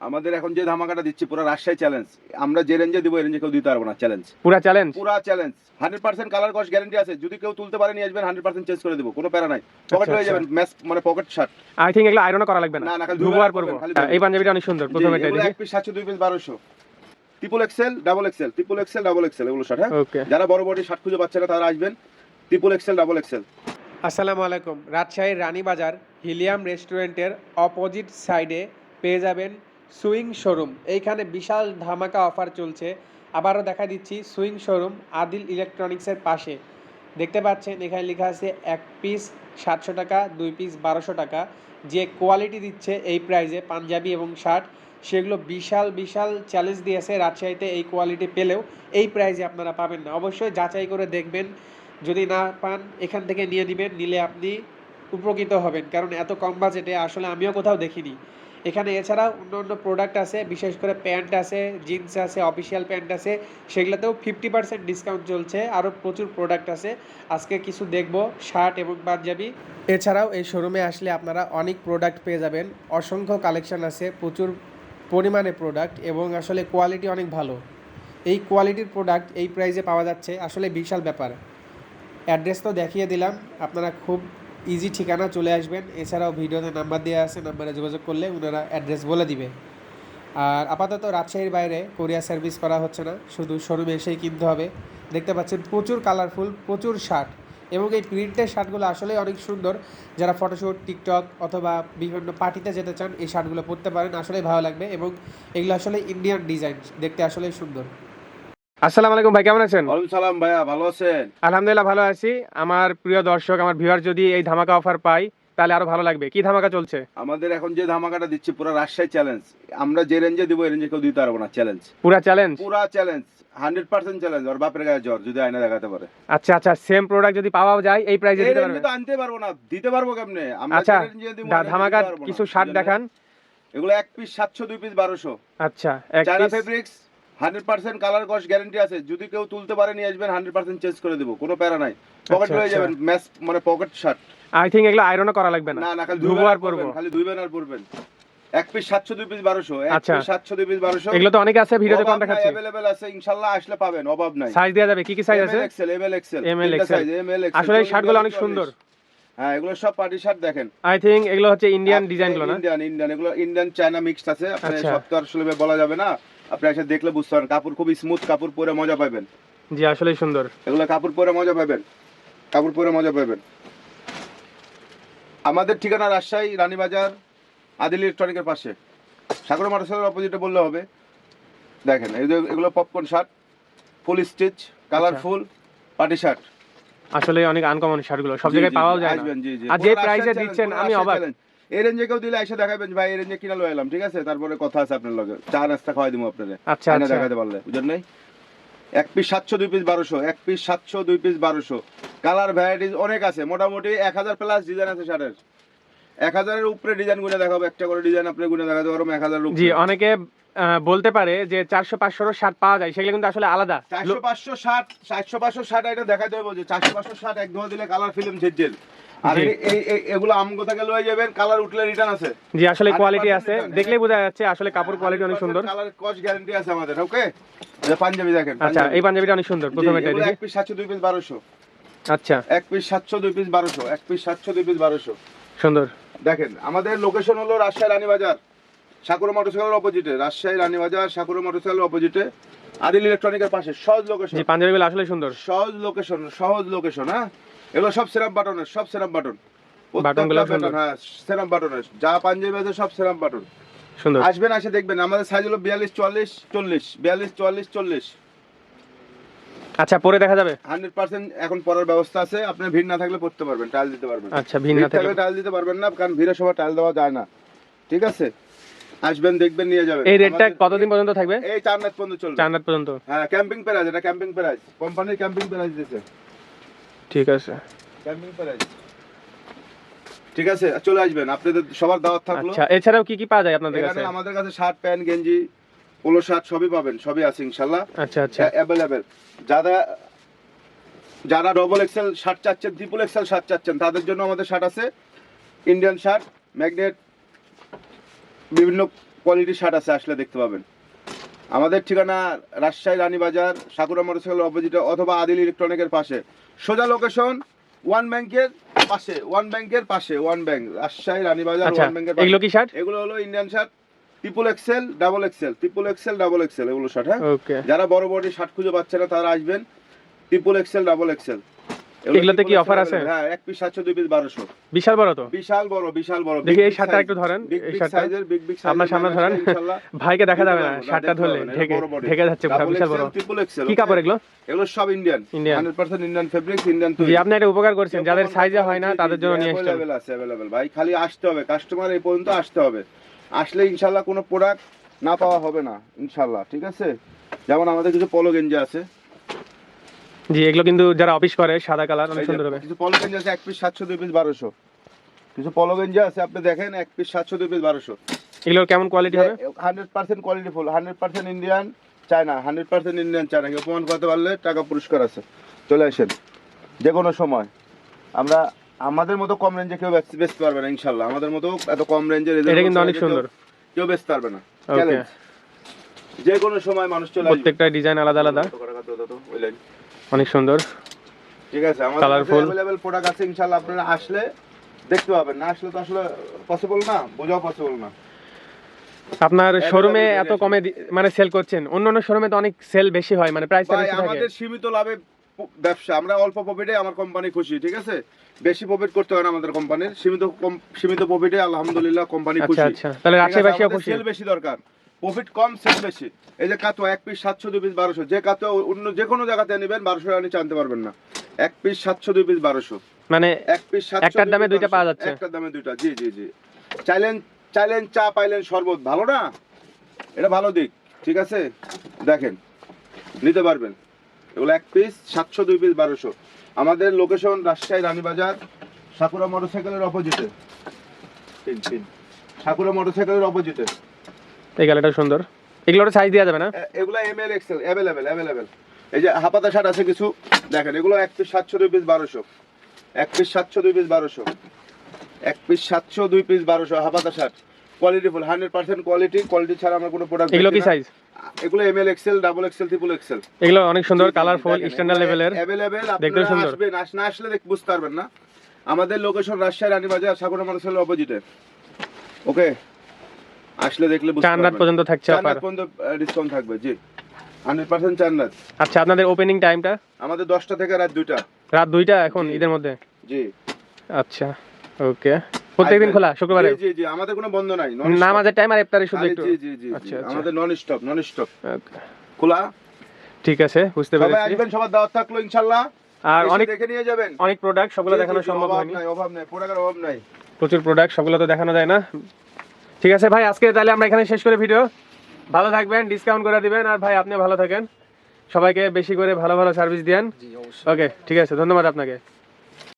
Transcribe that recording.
আমাদের এখন যে ধামাকাটা দিচ্ছি পুরো রাজশাহী চ্যালেঞ্জ আমরা যে রেঞ্জে দিব এই রেঞ্জে কেউ দিতে পারব না চ্যালেঞ্জ পুরা চ্যালেঞ্জ পুরা challenge hundred percent colour cost guarantee আছে। যদি কেউ তুলতে পারে নিয়ে আসবেন হান্ড্রেড পার্সেন্ট চেঞ্জ করে দেবো কোনো প্যারা নাই। পকেট আচ্ছা, হয়ে যাবেন ম্যাচ মানে পকেট শার্ট আই থিঙ্ক এগুলো আয়রনও করা লাগবে না। না, না, খালি ধুবো ধুবো আর আর পরবো। এই পাঞ্জাবিটা অনেক সুন্দর প্রথমে এটা দেখি। এক পিস সাতশো দুই পিস বারোশো। Triple XL double XL triple XL double XL এগুলো শার্ট হ্যাঁ? যারা বড় বড় শার্ট খুঁজে পাচ্ছে না তারা আসবেন ট্রিপল এক্সেল ডাবল এক্সেল আসসালামু আলাইকুম। রাজশাহীর রানীবাজার হিলিয়াম রেস্টুরেন্টের অপোজিট সাইডে পেয়ে যাবেন সুইং শোরুম। এইখানে বিশাল ধামাকা অফার চলছে। আবারও দেখা দিচ্ছি সুইং শোরুম আদিল ইলেকট্রনিক্সের পাশে। দেখতে পাচ্ছেন, এখানে লেখা আছে এক পিস সাতশো টাকা, দুই পিস বারোশো টাকা। যে কোয়ালিটি দিচ্ছে এই প্রাইজে পাঞ্জাবি এবং শার্ট, সেগুলো বিশাল বিশাল চ্যালেঞ্জ দিয়েছে রাজশাহীতে এই কোয়ালিটি পেলেও। এই প্রাইজে আপনারা পাবেন না। অবশ্যই যাচাই করে দেখবেন। যদি না পান, এখান থেকে নিয়ে নেবেন, নিলে আপনি উপকৃত হবেন। কারণ এত কম বাজেটে আসলে আমিও কোথাও দেখিনি। এখানে এছাড়াও অন্য অন্য প্রোডাক্ট আছে, বিশেষ করে প্যান্ট আছে জিন্স আছে অফিসিয়াল প্যান্ট আছে, সেগুলোতেও ফিফটি পার্সেন্ট ডিসকাউন্ট চলছে, আরও প্রচুর প্রোডাক্ট আছে। আজকে কিছু দেখব শার্ট এবং পাঞ্জাবি। এছাড়াও এই শোরুমে আসলে আপনারা অনেক প্রোডাক্ট পেয়ে যাবেন, অসংখ্য কালেকশন আছে, প্রচুর পরিমাণে প্রোডাক্ট এবং আসলে কোয়ালিটি অনেক ভালো। এই কোয়ালিটির প্রোডাক্ট এই প্রাইসে পাওয়া যাচ্ছে, আসলে বিশাল ব্যাপার। অ্যাড্রেস তো দেখিয়ে দিলাম, আপনারা খুব ইজি ঠিকানা চলে আসবেন। এছাড়াও ভিডিওতে নাম্বার দেওয়া আছে, নাম্বারে যোগাযোগ করলে ওনারা অ্যাড্রেস বলে দিবে। আর আপাতত রাজশাহীর বাইরে কোরিয়া সার্ভিস করা হচ্ছে না, শুধু শোরুমে এসেই কিনতে হবে। দেখতে পাচ্ছেন প্রচুর কালারফুল প্রচুর শার্ট এবং এই প্রিন্টের শার্টগুলো আসলে অনেক সুন্দর। যারা ফটোশ্যুট টিকটক অথবা বিভিন্ন পার্টিতে যেতে চান, এই শার্টগুলো পরতে পারেন, আসলেই ভালো লাগবে এবং এগুলো আসলে ইন্ডিয়ান ডিজাইন দেখতে আসলেই সুন্দর। আসসালামু আলাইকুম ভাই কেমন আছেন? ওয়ালাইকুম সালাম ভাইয়া ভালো আছেন? আলহামদুলিল্লাহ ভালো আছি। আমার প্রিয় দর্শক আমার ভিউয়ার যদি এই ধামাকা অফার পাই তাহলে আরও ভালো লাগবে। কি ধামাকা চলছে? আমাদের এখন যে ধামাকাটা দিচ্ছি পুরো রাজশাহী চ্যালেঞ্জ আমরা যে রেঞ্জে দিব এই রেঞ্জে কেউ দিতে পারব না চ্যালেঞ্জ পুরা চ্যালেঞ্জ পুরা চ্যালেঞ্জ হান্ড্রেড পার্সেন্ট চ্যালেঞ্জ ওর বাপের গায়ে জ্বর যদি আয়না দেখাতে পারে। আচ্ছা আচ্ছা সেম প্রোডাক্ট যদি পাওয়া যায় এই প্রাইসে দিতে তো আনতে পারব না দিতে পারব কেমনে? আচ্ছা যে range এ দিব, ধা- এই range এ ধামাকার দিতে পারব না। কিছু শার্ট দেখান। এগুলো এক পিস সাতশো দুই পিস বারোশো। আচ্ছা China fabrics hundred percent colour cost guarantee আছে। যদি কেউ তুলতে পারে নিয়ে আসবেন হান্ড্রেড পার্সেন্ট চেঞ্জ করে দেবো। কোনো প্যারা নাই। পকেট আচ্ছা, হয়ে আচ্ছা। যাবেন ম্যাচ মানে পকেট শার্ট আই থিঙ্ক এগুলো আয়রনও করা লাগবে না। না খালি পরবেন খালি আর পরবেন। এক পিস সাতশো দুই পিস বারোশো। এক আচ্ছা। পিস সাতশো দুই পিস বারোশো। এগুলো তো অনেকে আছে ভিডিওতে কম দেখাচ্ছে অ্যাভেলেবেল আছে। আসলে পাবেন অভাব নাই। সাইজ দেওয়া যাবে কি কি সাইজ আছে? এক্সেল এমএল এক্সেল আসলে এই শার্টগুলো অনেক সুন্দর। হ্যাঁ এগুলো সব পার্টি শার্ট দেখেন। আই এগুলো হচ্ছে ইন্ডিয়ান ডিজাইনগুলো না? ইন্ডিয়ান ইন্ডিয়ান এগুলো ইন্ডিয়ান চায়না মিক্সড আছে। আপনি। সব তো আসলে বলা যাবে না। আপনি এসে দেখলে বুঝতে পারেন কাপড় খুবই স্মুথ কাপড় পরে মজা পাবেন। জি আসলেই সুন্দর। এগুলো কাপড় পরে মজা পাবেন। কাপড় পরে মজা পাবেন। আমাদের ঠিকানা রাজশাহী রানীবাজার আদিল ইলেকট্রনিকের পাশে। সাগর মোটরসাইকেল অপোজিটে বললে হবে। দেখেন এই যে এগুলো popcorn shirt full stitch colourful party shirt আসলে অনেক আনকমন শার্টগুলো সব জায়গায় পাওয়া যায় না। আর যে পুরো প্রাইসে দিচ্ছেন আমি অবাক। এই রেঞ্জে কেউ দিলে এসে দেখাবেন ভাই এই রেঞ্জে কিনা লয়ে এলাম ঠিক আছে? তারপরে কথা আছে আপনার লগে। চা নাস্তা খাওয়াই দিব আপনাদের আচ্ছা আচ্ছা। দেখাতে পারলে বুঝলেন নাই? এক পিস সাতশো দুই পিস বারোশো এক পিস সাতশো দুই পিস বারোশো। কালার ভ্যারাইটিস অনেক আছে মোটামুটি এক হাজার প্লাস ডিজাইন আছে শার্টের। এক হাজারের উপরে ডিজাইন গুনে দেখাবো একটা করে ডিজাইন আপনি গুনে দেখাতে পারব এক হাজার জি অনেকে বলতে পারে যে চারশো পাঁচশোর শার্ট পাওয়া যায় সেগুলো কিন্তু আসলে আলাদা। চারশো পাঁচশো ষাট চারশো পাঁচশো ষাট এটা দেখাতে হবে যে চারশো পাঁচশো ষাট এক ধোয়া দিলে কালার ফিল্ম আর এগুলো যাবেন? কালার উঠলে রিটার্ন আছে। জি আসলে 100% কোয়ালিটি আছে। দেখলেই বোঝা যাচ্ছে আসলে কাপড় কোয়ালিটি অনেক সুন্দর। কালার কস্ট গ্যারান্টি আছে আমাদের ওকে পাঞ্জাবি দেখেন আচ্ছা পাঞ্জাবি। এই পাঞ্জাবিটা অনেক সুন্দর প্রথমে এটা দেখি। এক পিস সাতশো দুই পিস বারোশো। আচ্ছা। এক পিস সাতশো দুই পিস সুন্দর। দেখেন আমাদের লোকেশন হলো রাজশাহী রানীবাজার সাকুরা মোটরসাইকেলের অপোজিটে রাজশাহী রানীবাজার সাকুরা মোটরসাইকেলের অপোজিটে আদিল ইলেকট্রনিকের পাশে সহজ লোকেশন জি পাঞ্জাবিগুলো আসলে সুন্দর। সহজ লোকেশন সহজ লোকেশন হ্যাঁ? এগুলো সব সেরাম বাটনের সব সেরাম বাটন বাটনগুলো হ্যাঁ সেরাম বাটনের যা পাঞ্জাবি আছে সব সেরাম বাটন সুন্দর। আসবেন আসে দেখবেন আমাদের সাইজ হলো বিয়াল্লিশ চুয়াল্লিশ চল্লিশ বিয়াল্লিশ চুয়াল্লিশ চল্লিশ। আচ্ছা পরে দেখা যাবে? হান্ড্রেড পার্সেন্ট এখন পড়ার ব্যবস্থা আছে। আপনার ভিড় না থাকলে পড়তে পারবেন টাইল দিতে পারবেন। আচ্ছা ভিড় থেকে থাকলে টাইল দিতে পারবেন না কারণ ভিড়ের সময় টাইল দেওয়া যায় না। ঠিক আছে? আসবেন দেখবেন নিয়ে যাবেন। এই রেটটা কতদিন পর্যন্ত থাকবে? এই চার রাত পর্যন্ত চলবে। চার রাত পর্যন্ত। হ্যাঁ ক্যাম্পিং প্রাইস এটা ক্যাম্পিং প্রাইস কোম্পানির ক্যাম্পিং প্রাইস দিয়েছে। ঠিক আছে। ঠিক আছে চলে আসবেন। আপনাদের সবার দাওয়াত থাকল। আচ্ছা এছাড়াও কি কি পাওয়া যায় আপনাদের কাছে? আমাদের কাছে শার্ট প্যান্ট গেঞ্জি পোলো শার্ট সবই পাবেন সবই আছে ইনশাল্লাহ। আচ্ছা আচ্ছা। অ্যাভেলেবেল যারা যারা ডবল এক্সেল শার্ট চাচ্ছেন ট্রিপল এক্সেল শার্ট চাচ্ছেন তাদের জন্য আমাদের শার্ট আছে। ইন্ডিয়ান শার্ট ম্যাগনেট বিভিন্ন কোয়ালিটি শার্ট আছে আসলে দেখতে পাবেন। আমাদের ঠিকানা রাজশাহী রানীবাজার সাকুরা মোটরসাইকেল অপোজিটে অথবা আদিল ইলেকট্রনিকের পাশে। সোজা লোকেশন ওয়ান ব্যাংকের পাশে ওয়ান ব্যাংকের পাশে ওয়ান ব্যাংক রাজশাহী রানীবাজার আচ্ছা ওয়ান ব্যাংকের এগুলো কি শার্ট এগুলো হলো Indian shirt triple XL double XL triple XL double XL এগুলো শার্ট হ্যাঁ? যারা বড় বড় শার্ট খুঁজে পাচ্ছে না তারা আসবেন ট্রিপল এক্সেল ডাবল এক্সেল এগুলোতে কি offer আছে? হ্যাঁ এক পিস পিস বিশাল বড় তো? বিশাল বড় বিশাল বড়। দেখি এই শার্টটা একটু ধরেন, এই শার্টটা। আপনার সামনে ধরেন। ভাইকে দেখা যাবে না শার্টটা ধরলে ঢেকে ঢেকে যাচ্ছে বিশাল বড়। কি কাপড় এগুলো? এগুলো সব Indian Indian। Hundred percent Indian fabrics Indian জি আপনি উপকার করছেন যাদের সাইজে হয় না তাদের জন্য নিয়ে এসেছেন অ্যাভেলেবেল আছে অ্যাভেলেবেল ভাই খালি আসতে হবে কাস্টমার এই পর্যন্ত আসতে হবে। আসলে ইনশাল্লাহ কোনো প্রোডাক্ট না পাওয়া হবে না ইনশাল্লাহ ঠিক আছে? যেমন আমাদের কিছু পলো গেঞ্জি আছে। জি এগুলো কিন্তু যারা অফিস করে সাদা কালার অনেক সুন্দর হবে। কিছু পলো গেঞ্জি আছে এক পিস সাতশো দুই পিস বারোশো। কিছু পলো গেঞ্জি আছে আপনি দেখেন এক পিস সাতশো দুই পিস বারোশো। এগুলোর কেমন কোয়ালিটি হবে? Hundred percent quality full hundred percent Indian China hundred percent Indian China কেউ প্রমাণ করতে পারলে টাকা পুরস্কার আছে। চলে আসেন যে কোনো সময়। আমরা আমাদের মতো কম রেঞ্জে কেউ বেচ- বেচতে পারবে না ইনশাল্লাহ। আমাদের মতো এত কম রেঞ্জের এটা কিন্তু অনেক সুন্দর। কেউ বেচতে পারবে না। ওকে যে কোনো সময় মানুষ চলে প্রত্যেকটা ডিজাইন আলাদা আলাদা। অনেক সুন্দর। ঠিক আছে আমাদের Colourful। অ্যাভেলেবেল প্রোডাক্ট আছে ইনশাল্লাহ আপনারা আসলে দেখতে পাবেন। না আসলে তো আসলে পসিবল না বোঝাও পসিবল না। আপনার শোরুমে এত কমে মানে সেল করছেন। অন্য অন্য শোরুমে তো অনেক সেল বেশি হয় মানে প্রাইসটা ভাই বেশি থাকে। আমাদের সীমিত লাভে ব্যবসা। আমরা অল্প প্রফিটে আমার কোম্পানি খুশি ঠিক আছে? বেশি প্রফিট করতে হয় না আমাদের কোম্পানির সীমিত সীমিত প্রফিটে আলহামদুলিল্লাহ কোম্পানি আচ্ছা খুশি। আচ্ছা। তাহলে রাজশাহী খুশি। সেল বেশি দরকার। প্রফিট কম সেল বেশি। এই যে কাতুয়া এক পিস সাতশো দুই পিস বারোশো। যে কাতুয়া অন্য যে কোনো জায়গাতে নেবেন বারোশো টাকা নিচে আনতে পারবেন না। এক পিস সাতশো দুই পিস বারোশো। মানে এক পিস একটার দামে দুইটা পাওয়া যাচ্ছে। একটার দামে দুইটা জি জি জি। চাইলেন চাইলেন চা পাইলেন শরবত ভালো না? এটা ভালো দিক ঠিক আছে? দেখেন নিতে পারবেন। এগুলো এক পিস সাতশো দুই পিস বারোশো। আমাদের লোকেশন রাজশাহী রানীবাজার সাকুরা মোটরসাইকেলের অপোজিটে তিন তিন। সাকুরা মোটরসাইকেলের অপোজিটে এই গাড়িটা সুন্দর। এগুলোর সাইজ দেওয়া যাবে না? এগুলো M L XL available available এই যে হাপাতা শার্ট আছে কিছু দেখেন এগুলো এক পিস সাতশো দুই পিস বারোশো। এক পিস সাতশো দুই পিস বারোশো। এক পিস সাতশো দুই পিস বারোশো হাপাতা shirt. Quality full hundred percent quality quality ছাড়া আমরা কোনো প্রোডাক্ট এগুলো কি সাইজ এগুলো M L XL double XL triple XL এগুলো অনেক সুন্দর কালারফুল স্ট্যান্ডার্ড লেভেলের অ্যাভেলেবেল আপনারা সুন্দর। আসবেন না আসলে দেখ বুঝতে পারবেন না। আমাদের location Rajshahi Ranibazar Sakura motorcycle অপোজিটে ওকে আসলে দেখলে চার রাত পর্যন্ত থাকছে চার রাত পর্যন্ত ডিসকাউন্ট থাকবে জি। হান্ড্রেড পার্সেন্ট চার রাত আচ্ছা আপনাদের ওপেনিং টাইমটা আমাদের দশটা থেকে রাত দুইটা। রাত দুইটা এখন ঈদের মধ্যে? জি। আচ্ছা ওকে। প্রত্যেকদিন খোলা শুক্রবারে? জি জি আমাদের কোনো বন্ধ নাই নামাজের টাইম আর ইফতারে শুধু একটু। জি জি জি আচ্ছা, আচ্ছা। আমাদের নন স্টপ নন স্টপ খোলা? ঠিক আছে বুঝতে সবাই আসবেন সবার দাওয়াত থাকল ইনশাআল্লাহ। আর অনেক দেখে নিয়ে যাবেন। অনেক প্রোডাক্ট সবগুলো দেখানো সম্ভব অভাব হয়নি। নাই অভাব নাই প্রোডাক্টের অভাব নাই। প্রচুর প্রোডাক্ট সবগুলো তো দেখানো যায় না। ঠিক আছে ভাই আজকে তাহলে আমরা এখানে শেষ করে ভিডিও ভালো থাকবেন ডিসকাউন্ট করে দিবেন আর ভাই আপনি ভালো থাকেন। সবাইকে বেশি করে ভালো ভালো সার্ভিস দিয়েন। ওকে ঠিক আছে ধন্যবাদ আপনাকে।